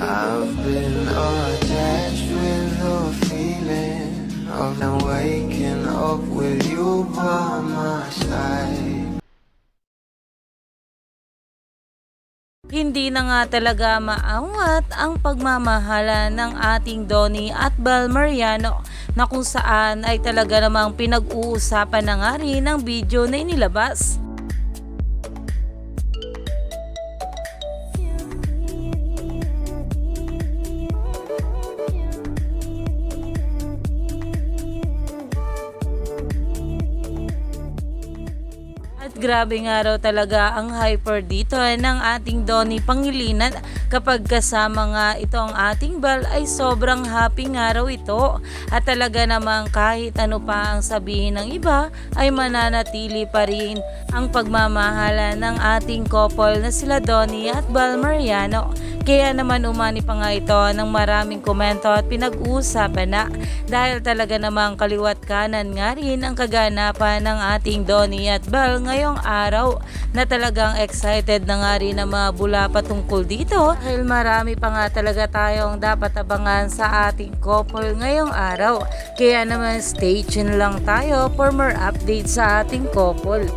I've been attached with the feeling of now waking up with you by my side. Hindi na nga talaga maawat ang pagmamahala ng ating Donnie at Bel Mariano na kung saan ay talaga namang pinag-uusapan na nga rin ang video na inilabas. Grabe nga raw talaga ang hyper dito ng ating Donnie Pangilinan kapag kasama nga ito ang ating Bal ay sobrang happy nga raw ito. At talaga namang kahit ano pa ang sabihin ng iba ay mananatili pa rin ang pagmamahala ng ating couple na sila Donnie at Bal Mariano. Kaya naman umani pa nga ito ng maraming komento at pinag-uusapan na dahil talaga namang kaliwat kanan nga rin ang kaganapan ng ating Donnie at Bel ngayong araw na talagang excited na nga rin ang mga bula patungkol dito dahil marami pa nga talaga tayong dapat abangan sa ating couple ngayong araw. Kaya naman stay tuned lang tayo for more updates sa ating couple.